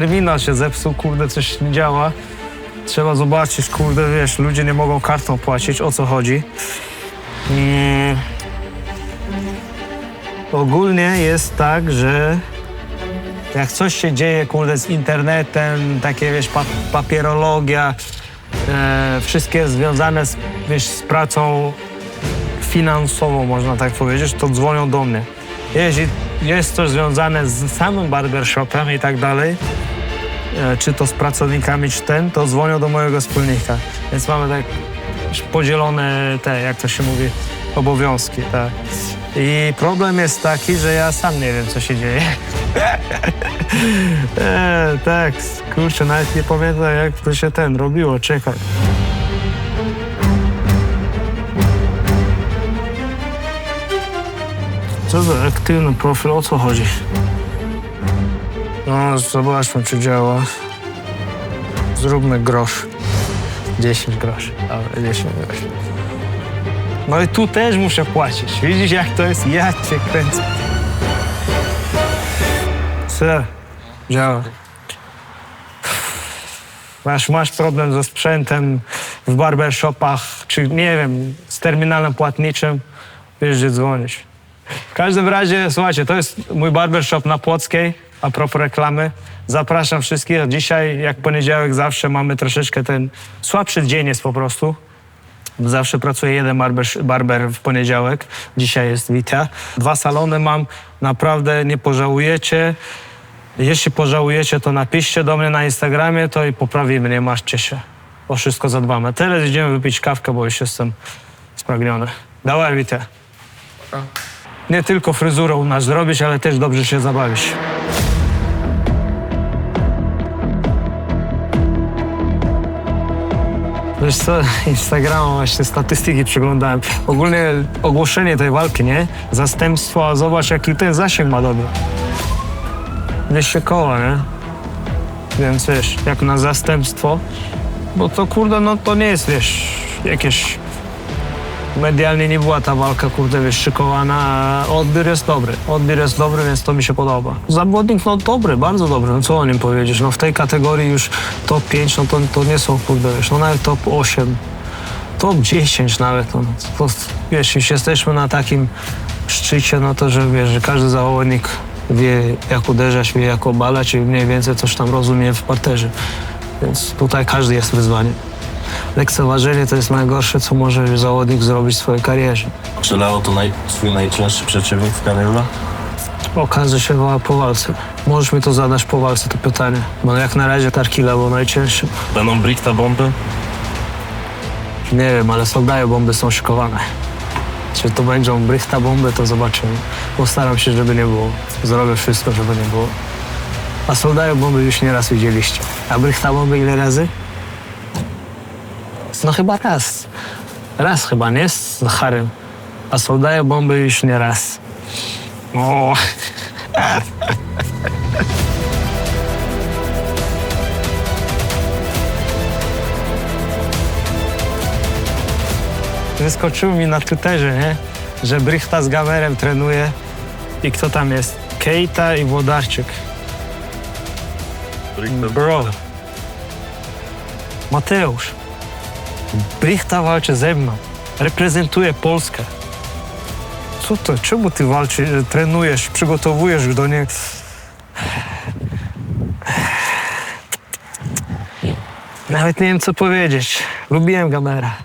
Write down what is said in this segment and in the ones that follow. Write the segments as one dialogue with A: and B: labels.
A: terminal się zepsuł, kurde, coś nie działa. Trzeba zobaczyć, kurde, wiesz, ludzie nie mogą kartą płacić, o co chodzi. Mm. Ogólnie jest tak, że jak coś się dzieje, kurde, z internetem, takie, wiesz, pa papierologia, e, wszystkie związane z, wiesz, z pracą finansową, można tak powiedzieć, to dzwonią do mnie. Jeśli jest coś związane z samym barbershopem i tak dalej, e, czy to z pracownikami, czy ten, to dzwonią do mojego wspólnika. Więc mamy tak podzielone te, jak to się mówi, obowiązki, tak. I problem jest taki, że ja sam nie wiem, co się dzieje. e, tak, kurczę, nawet nie pamiętam, jak to się ten robiło, czekaj. Co za aktywny profil, o co chodzi? No, zobaczmy, czy działa. Zróbmy grosz. 10 groszy. Dobra, 10 groszy. No i tu też muszę płacić. Widzisz, jak to jest? Ja cię kręcę. Co? Działa. Masz, masz problem ze sprzętem w barbershopach, czy nie wiem, z terminalem płatniczym, wiesz, gdzie dzwonić. W każdym razie, słuchajcie, to jest mój barbershop na Płockiej, a propos reklamy. Zapraszam wszystkich. Dzisiaj, jak poniedziałek, zawsze mamy troszeczkę ten słabszy dzień jest po prostu. Zawsze pracuje jeden barber, barber w poniedziałek. Dzisiaj jest Wita. Dwa salony mam. Naprawdę nie pożałujecie. Jeśli pożałujecie, to napiszcie do mnie na Instagramie, to i poprawimy, nie martwcie się. O wszystko zadbamy. Teraz idziemy wypić kawkę, bo już jestem spragniony. Dawaj, Wita. Nie tylko fryzurę u nas zrobić, ale też dobrze się zabawić. Wiesz co, Instagrama właśnie statystyki przeglądałem. Ogólnie ogłoszenie tej walki, nie? Zastępstwo, a zobacz jaki ten zasięg ma dobry. 200 koła, nie? Więc wiesz, jak na zastępstwo, bo to kurde, no to nie jest, wiesz, jakieś... Medialnie nie była ta walka, kurde, wiesz, szykowana, a odbiór jest dobry. Odbiór jest dobry, więc to mi się podoba. Zawodnik, no dobry, bardzo dobry, no co o nim powiedzieć? No w tej kategorii już top 5, no to, to nie są, kurde, wiesz, no nawet top 8, top 10 nawet, no. To, wiesz, jeśli jesteśmy na takim szczycie, no to, że wiesz, że każdy zawodnik wie, jak uderzać, wie, jak obalać i mniej więcej coś tam rozumie w parterze. Więc tutaj każdy jest wyzwaniem. Lekceważenie to jest najgorsze, co może zawodnik zrobić w swojej karierze.
B: Czy Leo to naj, twój najcięższy przeciwnik w karierze?
A: Okaże się woła po walce. Możesz mi to zadać po walce, to pytanie. Bo jak na razie Tarkila był najcięższy.
B: Będą Brickta bomby?
A: Nie wiem, ale soldaje bomby są szykowane. Czy to będą brychta bomby, to zobaczymy. Postaram się, żeby nie było. Zrobię wszystko, żeby nie było. A soldaje bomby już nieraz widzieliście. A brychta bomby ile razy? No chyba raz. Raz chyba, nie? Z Harem. A soldaje bomby już nie raz. O. Wyskoczyło mi na Twitterze, nie? Że Brychta z Gamerem trenuje. I kto tam jest? Keita i Włodarczyk. Bro. Mateusz. Brychta walczy ze mną. Reprezentuje Polskę. Co to? Czemu ty walczysz, trenujesz, przygotowujesz do niej? Nawet nie wiem, co powiedzieć. Lubiłem Gamera.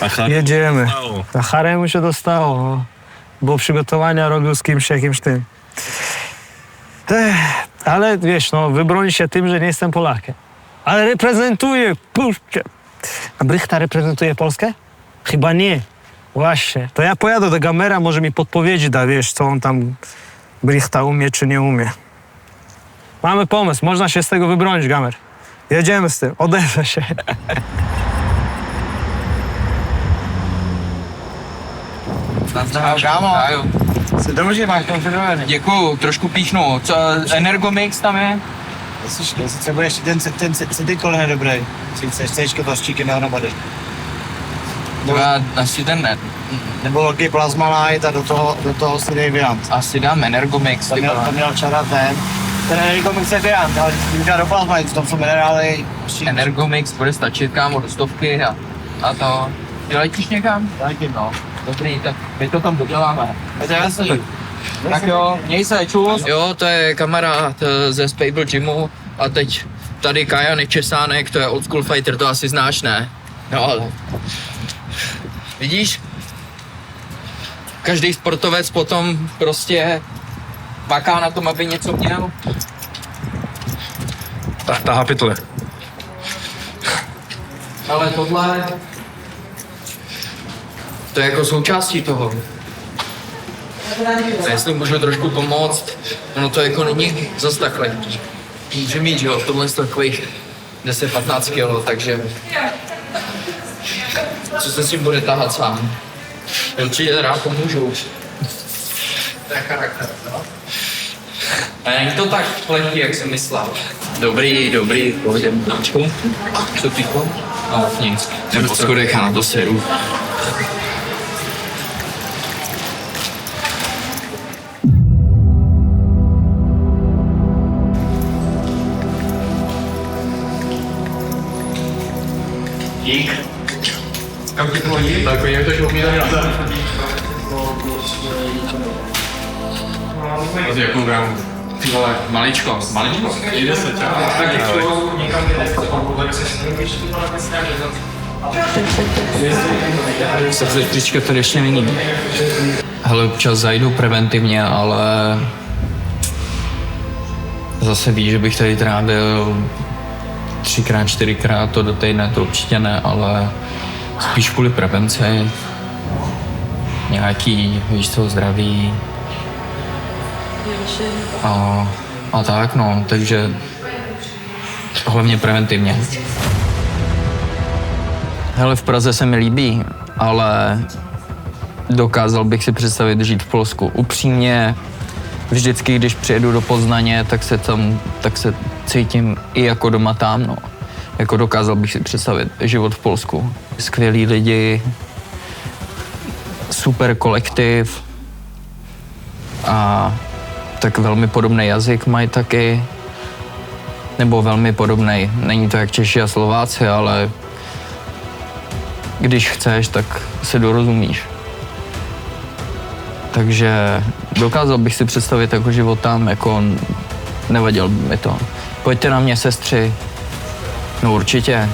B: Aha.
A: Jedziemy. Na haremu się dostało, no. bo przygotowania robił z kimś jakimś tym. Ech, ale wiesz, no, wybroni się tym, że nie jestem Polakiem. Ale reprezentuję, kurczę. A Brychta reprezentuje Polskę? Chyba nie. Właśnie. To ja pojadę do Gamera, może mi podpowiedzi da, wiesz, co on tam Brychta umie, czy nie umie. Mamy pomysł, można się z tego wybronić, Gamer. Jedziemy z tym, odezwę się.
C: Kámo, dobře máš konfigurovaný.
D: Děkuju, trošku píchnu. Co, Energomix tam je?
C: Jestli, jestli třeba ještě ten, ten, ten Citycol je dobrý. Sice Cčko to s číkem dohromady. Nebo,
D: Já asi ten ne.
C: nebo velký plasma light a do toho, do toho si dej Viant.
D: Asi dám Energomix.
C: To měl, to měl včera ten, Ten Energomix je vyjádř, ale můžu dopalovat, v tom jsou minerály.
D: Energomix bude stačit kámo do stovky a, a to. Ty letíš někam?
C: Taky.
D: No, dobrý, tak my to tam doděláme.
C: Je to jasný.
D: Tak jo, měj se, čus. Jo, to je kamarád eh, ze Spable Gymu a teď tady Kaja Nečesánek, to je old school fighter, to asi znáš, ne? No ale... Vidíš? Každý sportovec potom prostě maká na tom, aby něco měl.
B: Tak, tahá pytle.
D: Ale tohle... To je jako součástí toho. A jestli můžu trošku pomoct, ono to jako není zas tak lehký. Může mít, že jo, v tomhle z takových 10-15 kg, takže... Co se s tím bude tahat sám? Určitě rád pomůžu. To je charakter, no. A není to tak lehký, jak jsem myslel. Dobrý, dobrý, pohodě. Co píko? No, nic. Nebo schodech a na to seru. Kam ti to hodí? Tak oni to šlo na
E: Z jakou gramu?
D: Ty vole, maličko, maličko.
E: Jde se čau.
D: Tak Srdcička tady ještě není. Hele, občas zajdu preventivně, ale zase ví, že bych tady trávil třikrát, čtyřikrát to do týdne, to určitě ne, ale spíš kvůli prevenci, nějaký, víš co, zdraví a, a tak, no, takže hlavně preventivně. Hele, v Praze se mi líbí, ale dokázal bych si představit žít v Polsku. Upřímně, vždycky, když přijedu do Poznaně, tak se tam, tak se cítím i jako doma tam, no. Jako dokázal bych si představit život v Polsku. Skvělí lidi, super kolektiv a tak velmi podobný jazyk mají taky, nebo velmi podobný. Není to jak Češi a Slováci, ale když chceš, tak se dorozumíš. Takže dokázal bych si představit jako život tam, jako nevadil by mi to. Pojďte na mě, sestři. No určitě.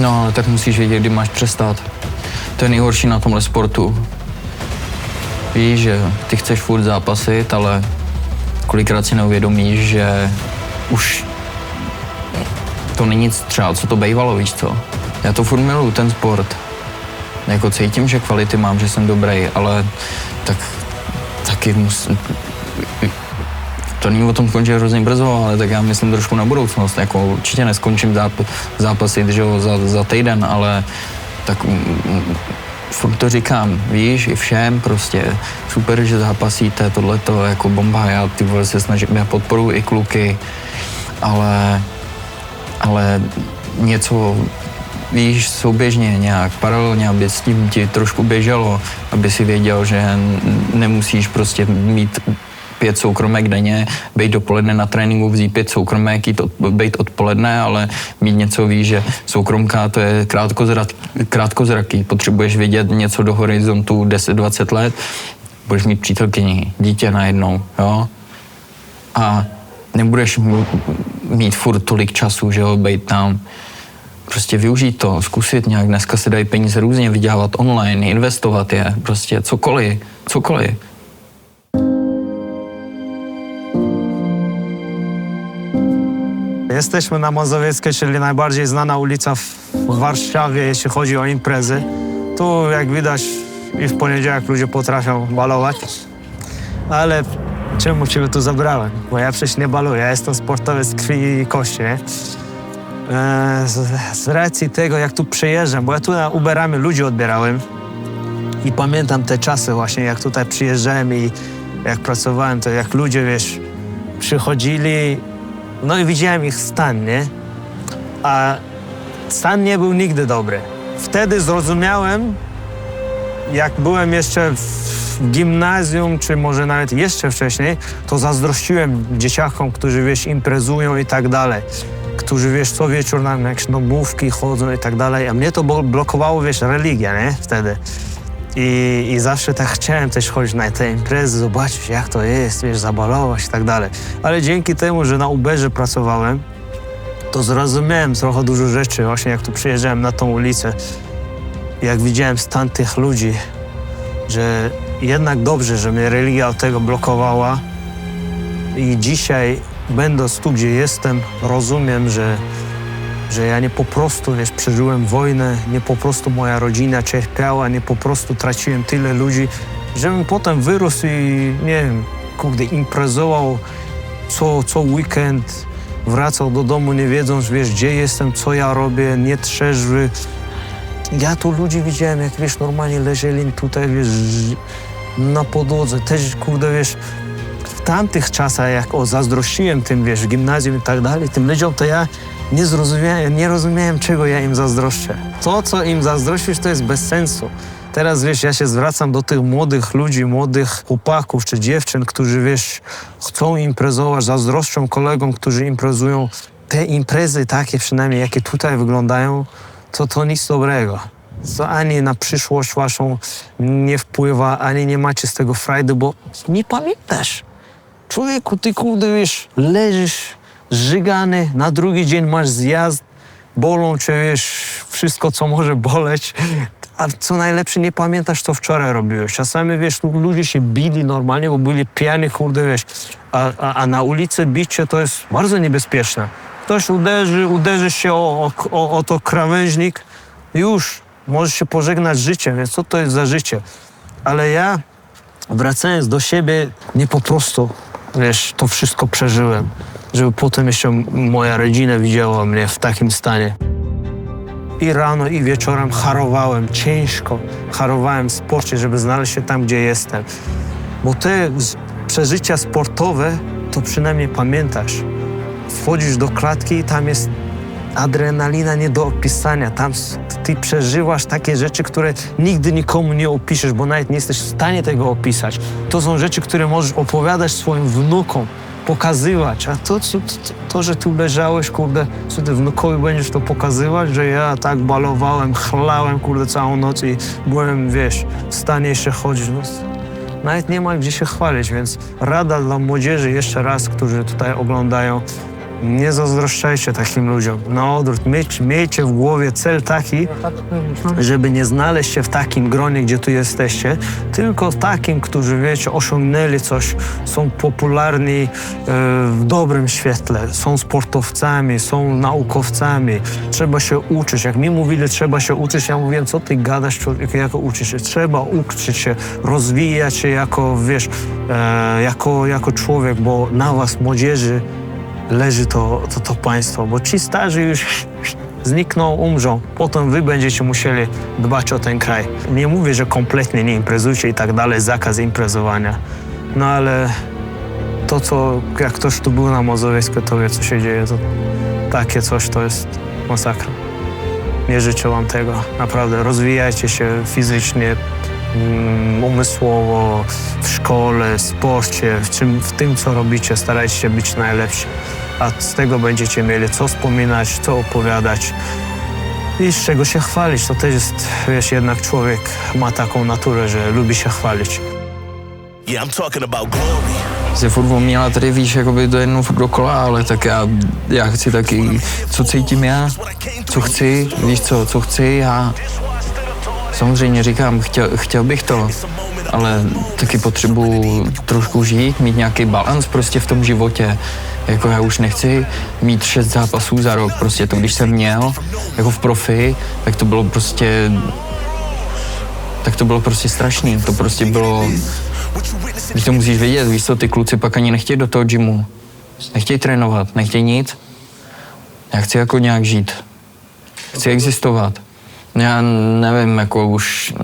D: No, ale tak musíš vědět, kdy máš přestat. To je nejhorší na tomhle sportu. Víš, že ty chceš furt zápasit, ale kolikrát si neuvědomíš, že už to není nic třeba, co to bývalo, víš co. Já to furt miluju, ten sport. Jako cítím, že kvality mám, že jsem dobrý, ale tak taky musím, to o tom skončit hrozně brzo, ale tak já myslím trošku na budoucnost. Jako určitě neskončím záp, zápasit že jo, za, za týden, ale tak furt to říkám, víš, i všem prostě super, že zápasíte, tohle to jako bomba, já ty vole se snažím, já podporuji i kluky, ale, ale něco víš, souběžně nějak, paralelně, aby s tím ti trošku běželo, aby si věděl, že nemusíš prostě mít pět soukromek denně, být dopoledne na tréninku, vzít pět soukromek, jít od, být odpoledne, ale mít něco víš, že soukromka to je krátkozrak, krátkozraký, potřebuješ vidět něco do horizontu 10-20 let, budeš mít přítelkyni, dítě najednou, jo, a nebudeš mít, mít furt tolik času, že jo, být tam. Prostě využít to, zkusit nějak. Dneska se dají peníze různě vydělávat online, investovat je, prostě cokoliv, cokoliv.
A: Jesteśmy na Mazowieckiej, czyli najbardziej znana ulica w Warszawie, jeśli chodzi o imprezy. Tu, jak widać, i w poniedziałek ludzie potrafią balować. Ale czemu ciebie tu zabrałem? Bo ja przecież nie baluję, ja jestem sportowiec krwi i kości, nie? E, z, z racji tego, jak tu przyjeżdżam, bo ja tu na Uberami ludzi odbierałem i pamiętam te czasy właśnie, jak tutaj przyjeżdżałem i jak pracowałem, to jak ludzie, wiesz, przychodzili, no i widziałem ich stan, nie? A stan nie był nigdy dobry. Wtedy zrozumiałem, jak byłem jeszcze w gimnazjum, czy może nawet jeszcze wcześniej, to zazdrościłem dzieciakom, którzy, wiesz, imprezują i tak dalej. Którzy, wiesz, co wieczór na jakieś domówki chodzą i tak dalej. A mnie to blokowało, wiesz, religia, nie? Wtedy. I, I zawsze tak chciałem też chodzić na te imprezy, zobaczyć jak to jest, wiesz, zabalować i tak dalej. Ale dzięki temu, że na Uberze pracowałem, to zrozumiałem trochę dużo rzeczy, właśnie jak tu przyjeżdżałem na tą ulicę, jak widziałem stan tych ludzi, że jednak dobrze, że mnie religia od tego blokowała i dzisiaj, będąc tu, gdzie jestem, rozumiem, że, że ja nie po prostu, wiesz, przeżyłem wojnę, nie po prostu moja rodzina cierpiała, nie po prostu traciłem tyle ludzi, żebym potem wyrósł i, nie wiem, kurde, imprezował co, co weekend, wracał do domu nie wiedząc, wiesz, gdzie jestem, co ja robię, nie trzeźwy. Ja tu ludzi widziałem, jak, wiesz, normalnie leżeli tutaj, wiesz, na podłodze. Też, kurde, wiesz, w tamtych czasach, jak o, zazdrościłem tym, wiesz, gimnazjum i tak dalej, tym ludziom, to ja nie zrozumiałem, nie rozumiałem, czego ja im zazdroszczę. To, co im zazdrościsz, to jest bez sensu. Teraz, wiesz, ja się zwracam do tych młodych ludzi, młodych chłopaków czy dziewczyn, którzy, wiesz, chcą imprezować, zazdroszczą kolegom, którzy imprezują. Te imprezy takie przynajmniej, jakie tutaj wyglądają, to to nic dobrego. To ani na przyszłość waszą nie wpływa, ani nie macie z tego frajdy, bo nie pamiętasz. Człowieku, ty kurde, wiesz, leżysz żygany, na drugi dzień masz zjazd, bolą cię, wiesz, wszystko, co może boleć, a co najlepsze, nie pamiętasz, co wczoraj robiłeś. Czasami, wiesz, ludzie się bili normalnie, bo byli pijani, kurde, wiesz, a, a, a na ulicy bicie to jest bardzo niebezpieczne. Ktoś uderzy, uderzy się o, o, o, o to krawężnik, już, możesz się pożegnać z życiem, więc co to jest za życie? Ale ja wracając do siebie, nie po prostu, wiesz, to wszystko przeżyłem, żeby potem jeszcze moja rodzina widziała mnie w takim stanie. I rano, i wieczorem harowałem ciężko, harowałem w sporcie, żeby znaleźć się tam, gdzie jestem. Bo te przeżycia sportowe, to przynajmniej pamiętasz. Wchodzisz do klatki i tam jest adrenalina nie do opisania. Tam ty przeżywasz takie rzeczy, które nigdy nikomu nie opiszesz, bo nawet nie jesteś w stanie tego opisać. To są rzeczy, które możesz opowiadać swoim wnukom, pokazywać. A to, to, to, że tu leżałeś, kurde, co ty wnukowi będziesz to pokazywać, że ja tak balowałem, chlałem, kurde, całą noc i byłem, wiesz, w stanie jeszcze chodzić. No, nawet nie ma gdzie się chwalić, więc rada dla młodzieży jeszcze raz, którzy tutaj oglądają, nie zazdroszczajcie takim ludziom. Na odwrót, miejcie w głowie cel taki, żeby nie znaleźć się w takim gronie, gdzie tu jesteście, tylko takim, którzy, wiecie, osiągnęli coś, są popularni e, w dobrym świetle, są sportowcami, są naukowcami, trzeba się uczyć. Jak mi mówili, trzeba się uczyć, ja mówiłem, co ty gadasz, człowieku, jako uczyć się? Trzeba uczyć się, rozwijać się jako, wiesz, e, jako, jako człowiek, bo na was, młodzieży, leży to, to, to państwo, bo ci starzy już znikną, umrzą. Potem wy będziecie musieli dbać o ten kraj. Nie mówię, że kompletnie nie imprezujcie i tak dalej, zakaz imprezowania. No ale to, co jak ktoś tu był na Mazowiecku, to wie, co się dzieje. To takie coś to jest masakra. Nie życzę wam tego. Naprawdę, rozwijajcie się fizycznie, umysłowo, w szkole, sporcie, w, czym, w tym, co robicie, starajcie się być najlepsi. A z tego będziecie mieli co wspominać, co opowiadać i z czego się chwalić. To też jest, wiesz, jednak człowiek ma taką naturę, że lubi się chwalić.
E: Yeah, I'm talking about glory.
D: Se furt uměla tady víš, jakoby to jednou furt dokola, ale tak já, já chci taky, co cítím já, co chci, víš co, co chci já. Samozřejmě říkám, chtěl, chtěl bych to, ale taky potřebuji trošku žít, mít nějaký balans prostě v tom životě. Jako já už nechci mít šest zápasů za rok, prostě to když jsem měl, jako v profi, tak to bylo prostě tak to bylo prostě strašný, to prostě bylo, když to musíš vědět, víš co, ty kluci pak ani nechtějí do toho gymu, nechtějí trénovat, nechtějí nic. Já chci jako nějak žít, chci existovat. Já nevím, jako už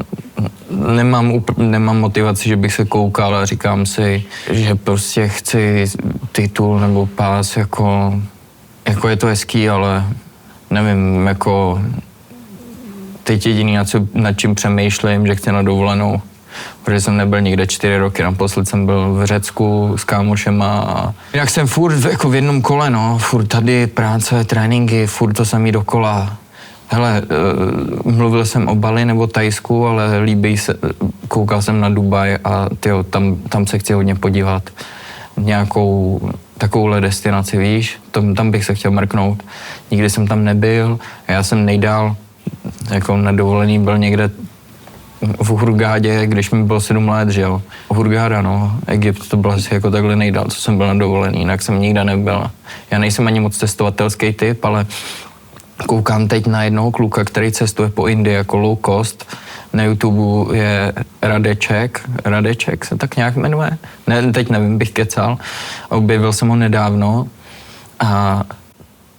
D: nemám, up- nemám motivaci, že bych se koukal a říkám si, že prostě chci titul nebo pás, jako, jako je to hezký, ale nevím, jako teď jediný, nad, co, nad čím přemýšlím, že chci na dovolenou protože jsem nebyl nikde čtyři roky. Naposled jsem byl v Řecku s kámošema a jak jsem furt jako v jednom kole, no, furt tady práce, tréninky, furt to samý dokola. Hele, uh, mluvil jsem o Bali nebo Tajsku, ale líbí se, koukal jsem na Dubaj a tyjo, tam, tam se chci hodně podívat. Nějakou takovouhle destinaci, víš, tam, tam bych se chtěl mrknout. Nikdy jsem tam nebyl já jsem nejdál jako na dovolený byl někde v Hurgádě, když mi bylo 7 let, že jo. Hurgáda, no, Egypt, to bylo asi jako takhle nejdál, co jsem byl na dovolený, jinak jsem nikde nebyl. Já nejsem ani moc cestovatelský typ, ale koukám teď na jednoho kluka, který cestuje po Indii jako low cost. Na YouTube je Radeček, Radeček se tak nějak jmenuje, ne, teď nevím, bych kecal. Objevil jsem ho nedávno a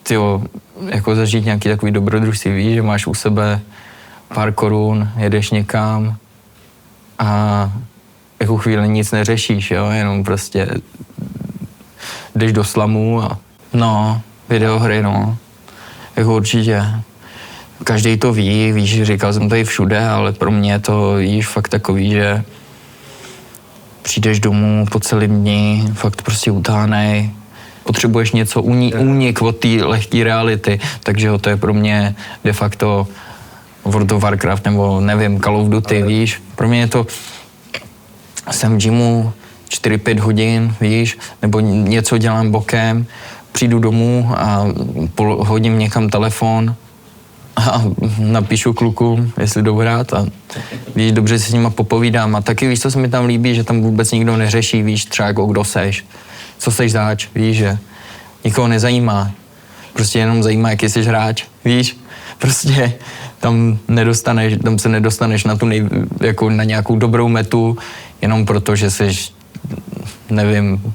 D: tyjo, jako zažít nějaký takový dobrodružství, že máš u sebe pár korun, jedeš někam a jako chvíli nic neřešíš, jo, jenom prostě jdeš do slamu a no, videohry, no, jako určitě. Každý to ví, víš, říkal jsem to i všude, ale pro mě to víš fakt takový, že přijdeš domů po celém dní, fakt prostě utánej, potřebuješ něco, uní, únik od té lehké reality, takže jo, to je pro mě de facto World of Warcraft nebo nevím, Call of Duty, víš, pro mě je to, jsem v gymu 4-5 hodin, víš, nebo něco dělám bokem, přijdu domů a hodím někam telefon a napíšu kluku, jestli jdou hrát a víš, dobře si s nima popovídám. A taky víš, co se mi tam líbí, že tam vůbec nikdo neřeší, víš, třeba jako kdo seš, co seš zač, víš, že nikoho nezajímá, prostě jenom zajímá, jaký jsi hráč, víš, prostě tam nedostaneš, tam se nedostaneš na tu nej, jako na nějakou dobrou metu, jenom proto, že jsi, nevím,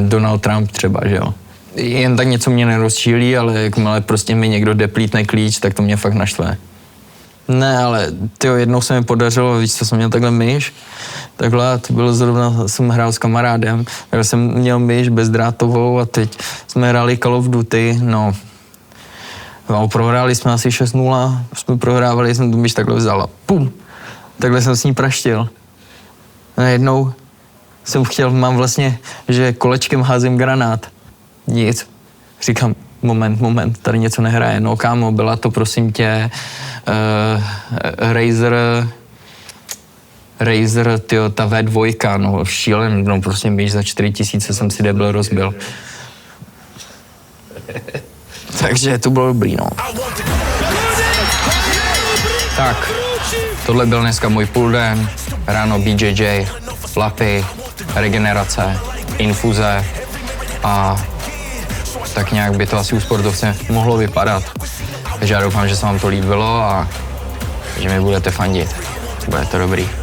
D: Donald Trump třeba, že jo. Jen tak něco mě nerozčílí, ale jakmile prostě mi někdo deplítne klíč, tak to mě fakt naštve. Ne, ale tyjo, jednou se mi podařilo, víš, co jsem měl takhle myš, takhle, to bylo zrovna, jsem hrál s kamarádem, tak jsem měl myš bezdrátovou a teď jsme hráli Call of Duty, no, no prohráli jsme asi 6-0, jsme prohrávali, jsem tu myš takhle vzal a pum, takhle jsem s ní praštil. A jednou jsem chtěl, mám vlastně, že kolečkem házím granát. Nic. Říkám, moment, moment, tady něco nehraje. No kámo, byla to prosím tě uh, Razer, Razer, tyjo, ta V2, no šílený, no prostě míš za 4 tisíce jsem si debil rozbil. Takže to bylo dobrý, no. Tak, tohle byl dneska můj půl den, ráno BJJ, lapy, regenerace, infuze a tak nějak by to asi u sportovce mohlo vypadat. Takže já doufám, že se vám to líbilo a že mi budete fandit. Bude to dobrý.